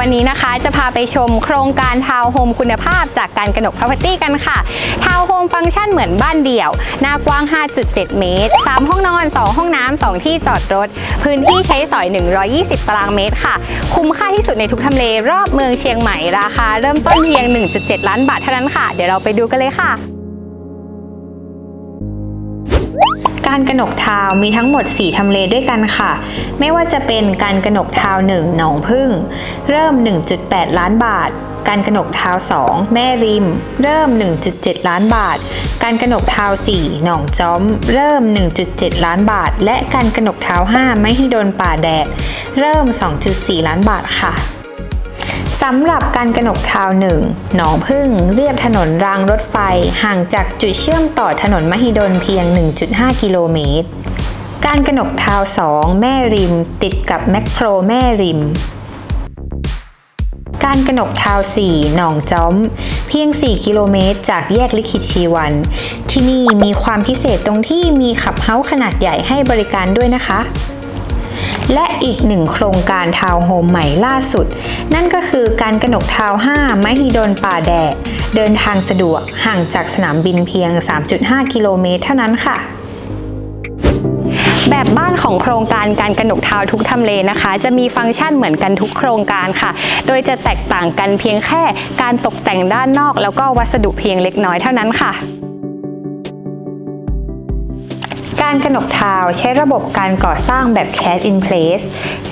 วันนี้นะคะ จะพาไปชมโครงการทาวน์โฮมคุณภาพจากการกนก Property กันค่ะ ทาวน์โฮมฟังก์ชันเหมือนบ้านเดี่ยว หน้ากว้าง 5.7 เมตร 3 ห้องนอน 2 ห้องน้ำ 2 ที่จอดรถ พื้นที่ใช้สอย 120 ตารางเมตรค่ะ คุ้มค่าที่สุดในทุกทำเลรอบเมืองเชียงใหม่ราคา เริ่มต้นเพียง 1.7 ล้านบาทเท่านั้นค่ะ เดี๋ยวเราไปดูกันเลยค่ะ การกนกทาวมีทั้งหมด 4 ทำเลด้วยกันค่ะ ไม่ว่าจะเป็นการกนกทาวน์1หนองพึ่ง เริ่ม 1.8 ล้านบาท การกนกทาว 2 แม่ริม เริ่ม 1.7 ล้านบาท การกนกทาว 4 หนองจ้อม เริ่ม 1.7 ล้านบาท และการกนกทาว 5 ไม่ให้โดนป่าแดด เริ่ม 2.4 ล้านบาทค่ะ สำหรับการกนกทาวหนึ่งหนองพึ่งเรียบถนนรางรถไฟห่างจากจุดเชื่อมต่อถนนมหิดลเพียง 1.5 กิโลเมตร การกนกทาวสองแม่ริม ติดกับแมคโครแม่ริม การกนกทาวสี่หนองจ้อม เพียง 4 กิโลเมตร จากแยกลิขิตชีวัน ที่นี่มีความพิเศษตรงที่มีขับเฮ้าขนาดใหญ่ให้บริการด้วยนะคะ และอีกหนึ่งโครงการทาวน์โฮมใหม่ล่าสุด นั่นก็คือการกระหนกทาวน์5มหิดลป่าแดดเดินทางสะดวกห่างจากสนามบินเพียง 3.5 กิโลเมตรเท่านั้นค่ะแบบบ้านของโครงการการกระหนกทาวน์ทุกทำเลนะคะ จะมีฟังก์ชันเหมือนกันทุกโครงการค่ะ โดยจะแตกต่างกันเพียงแค่การตกแต่งด้านนอก แล้วก็วัสดุเพียงเล็กน้อยเท่านั้นค่ะ การกนกทาวใช้ระบบการก่อสร้างแบบ CAD in place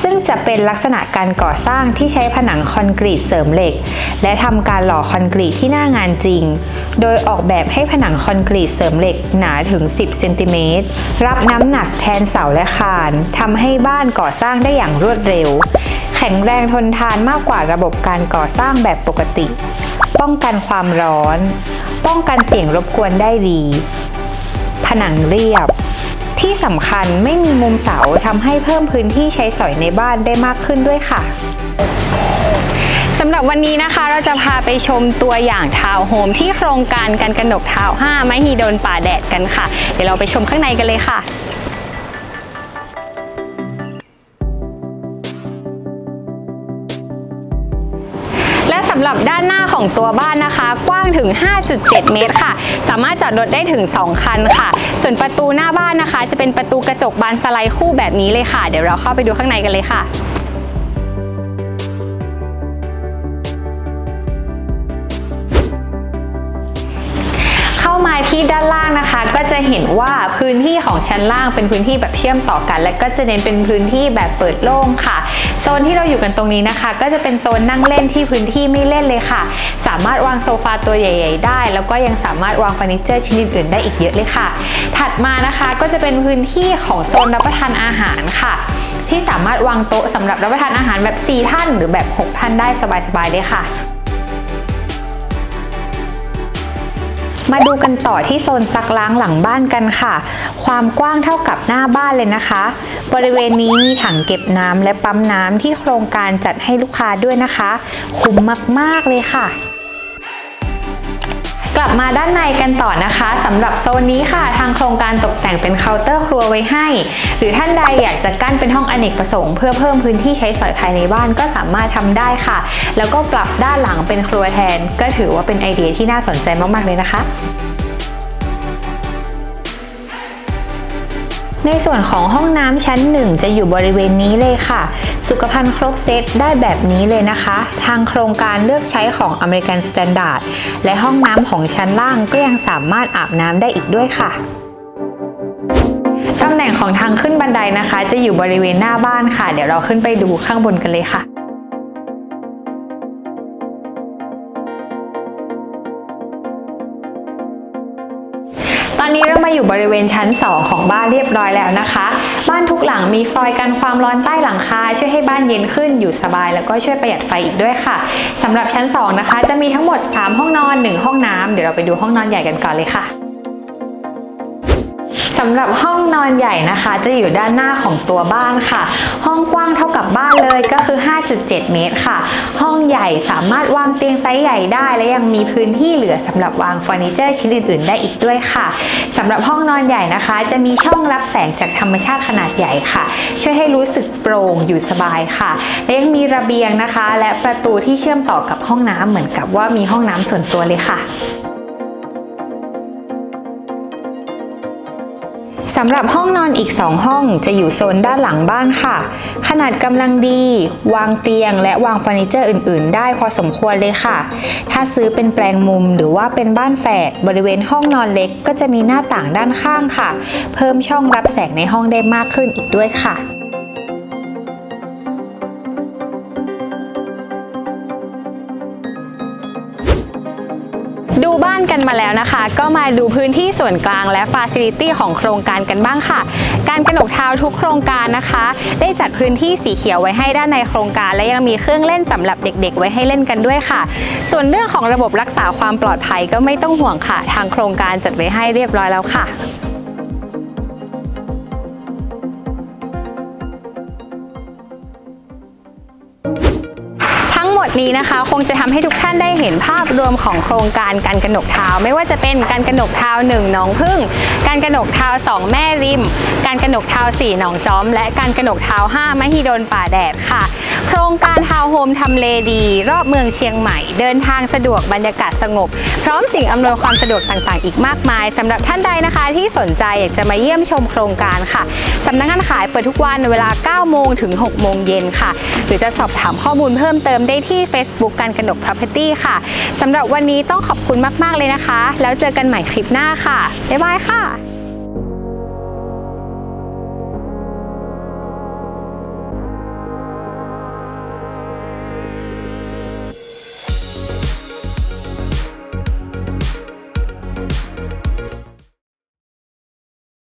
ซึ่งจะเป็นลักษณะการก่อสร้างที่ใช้ผนังคอนกรีตเสริมเหล็ก และทำการหล่อคอนกรีตที่หน้างานจริง โดยออกแบบให้ผนังคอนกรีตเสริมเหล็กหนาถึง 10เซนติเมตรรับน้ำหนักแทนเสาและคานทำให้บ้านก่อสร้างได้อย่างรวดเร็ว แข็งแรงทนทานมากกว่าระบบการก่อสร้างแบบปกติ ป้องกันความร้อน ป้องกันเสียงรบกวนได้ดี นังเรียบ ที่สำคัญไม่มีมุมเสาทำให้เพิ่มพื้นที่ใช้สอยในบ้านได้มากขึ้นด้วยค่ะสำหรับวันนี้นะคะเราจะพาไปชมตัวอย่างทาวน์โฮมที่โครงการการกนกทาวน์5ไมฮีโดนป่าแดดกันค่ะ เดี๋ยวเราไปชมข้างในกันเลยค่ะ สำหรับด้านหน้าของตัวบ้านนะคะ กว้างถึง 5.7 เมตรค่ะ สามารถจอดรถได้ถึง 2 คันค่ะ ส่วนประตูหน้าบ้านนะคะ จะเป็นประตูกระจกบานสไลด์คู่แบบนี้เลยค่ะ เดี๋ยวเราเข้าไปดูข้างในกันเลยค่ะเข้ามาที่ด้านล่างนะคะก็จะเห็นว่าพื้นที่ของชั้นล่างเป็นพื้นที่แบบเชื่อมต่อกัน และก็จะเน้นเป็นพื้นที่แบบเปิดโล่งค่ะ โซนที่เราอยู่กันตรงนี้นะคะ ก็จะเป็นโซนนั่งเล่นที่พื้นที่ไม่เล่นเลยค่ะ สามารถวางโซฟาตัวใหญ่ ๆ ได้ แล้วก็ยังสามารถวางเฟอร์นิเจอร์ชนิดอื่นได้อีกเยอะเลยค่ะ ถัดมานะคะก็จะเป็นพื้นที่ของโซนรับประทานอาหารค่ะที่สามารถวางโต๊ะสำหรับรับประทานอาหารแบบ 4 ท่านหรือแบบ 6 ท่านได้สบายๆเลยค่ะ มาดูกันต่อที่โซนซักล้างหลังบ้านกันค่ะ ความกว้างเท่ากับหน้าบ้านเลยนะคะ บริเวณนี้มีถังเก็บน้ำและปั๊มน้ำที่โครงการจัดให้ลูกค้าด้วยนะคะ คุ้มมาก ๆ เลยค่ะ กลับมาด้านในกันต่อนะคะสำหรับโซนนี้ค่ะ ทางโครงการตกแต่งเป็นเคาน์เตอร์ครัวไว้ให้ หรือท่านใดอยากจะกั้นเป็นห้องอเนกประสงค์เพื่อเพิ่มพื้นที่ใช้สอยภายในบ้านก็สามารถทำได้ค่ะ แล้วก็ปรับด้านหลังเป็นครัวแทน ก็ถือว่าเป็นไอเดียที่น่าสนใจมากๆเลยนะคะ ในส่วนของห้องน้ำชั้นหนึ่งจะอยู่บริเวณนี้เลยค่ะ สุขภัณฑ์ครบเซตได้แบบนี้เลยนะคะ ทางโครงการเลือกใช้ของ American Standard และห้องน้ำของชั้นล่างก็ยังสามารถอาบน้ำได้อีกด้วยค่ะตำแหน่งของทางขึ้นบันไดนะคะ จะอยู่บริเวณหน้าบ้านค่ะ เดี๋ยวเราขึ้นไปดูข้างบนกันเลยค่ะ อนนี้เรามาอยู่บริเวณชั้น 2 ของบ้านเรียบร้อยแล้วนะคะ บ้านทุกหลังมีฟอยล์กันความร้อนใต้หลังคาช่วยให้บ้านเย็นขึ้นอยู่สบาย แล้วก็ช่วยประหยัดไฟอีกด้วยค่ะสำหรับชั้น 2 นะคะ จะมีทั้งหมด 3 ห้องนอน 1 ห้องน้ำเดี๋ยวเราไปดูห้องนอนใหญ่กันก่อนเลยค่ะ สำหรับห้องนอนใหญ่นะคะ จะอยู่ด้านหน้าของตัวบ้านค่ะ ห้องกว้างเท่ากับบ้านเลยก็คือ 5.7 เมตรค่ะ ห้องใหญ่สามารถวางเตียงไซส์ใหญ่ได้ และยังมีพื้นที่เหลือสำหรับวางเฟอร์นิเจอร์ชิ้นอื่นๆ ได้อีกด้วยค่ะสำหรับห้องนอนใหญ่นะคะ จะมีช่องรับแสงจากธรรมชาติขนาดใหญ่ค่ะ ช่วยให้รู้สึกโปร่งอยู่สบายค่ะและยังมีระเบียงนะคะ และประตูที่เชื่อมต่อกับห้องน้ำเหมือนกับว่ามีห้องน้ำส่วนตัวเลยค่ะ สำหรับห้องนอนอีก 2 ห้องจะอยู่โซนด้านหลังบ้านค่ะ ขนาดกำลังดี วางเตียงและวางเฟอร์นิเจอร์อื่น ๆ ได้พอสมควรเลยค่ะ ถ้าซื้อเป็นแปลงมุมหรือว่าเป็นบ้านแฝดบริเวณห้องนอนเล็กก็จะมีหน้าต่างด้านข้างค่ะ เพิ่มช่องรับแสงในห้องได้มากขึ้นอีกด้วยค่ะ ดูบ้านกันมาแล้วนะคะ ก็มาดูพื้นที่ส่วนกลางและฟาซิลิตี้ของโครงการกันบ้างค่ะ การกระหนกเท้าทุกโครงการนะคะ ได้จัดพื้นที่สีเขียวไว้ให้ด้านในโครงการ และยังมีเครื่องเล่นสำหรับเด็ก ๆ ไว้ให้เล่นกันด้วยค่ะ ส่วนเรื่องของระบบรักษาความปลอดภัยก็ไม่ต้องห่วงค่ะ ทางโครงการจัดไว้ให้เรียบร้อยแล้วค่ะ ดนี้นะคะ คงจะทำให้ทุกท่านได้เห็นภาพรวมของโครงการการกระหนกเท้าไม่ว่าจะเป็นการกระหนกเท้า1หนองพึ่ง การกระหนกเท้า2 แม่ริม การกระหนกเท้า4หนองจอม และการกระหนกเท้า5มหิดลป่าแดดค่ะ โครงการทาวน์โฮมทำเลดี รอบเมืองเชียงใหม่ เดินทางสะดวกบรรยากาศสงบ พร้อมสิ่งอำนวยความสะดวกต่างๆ อีกมากมายสำหรับท่านใดนะคะที่สนใจอยากจะมาเยี่ยมชมโครงการค่ะสำนักงานขายเปิดทุกวันเวลา 9 โมงถึง 6 โมงเย็นค่ะ หรือจะสอบถามข้อมูลเพิ่มเติมได้ที่ Facebook การกนก Property ค่ะสำหรับวันนี้ต้องขอบคุณมาก ๆ เลยนะคะ แล้วเจอกันใหม่คลิปหน้าค่ะบ๊ายบายค่ะ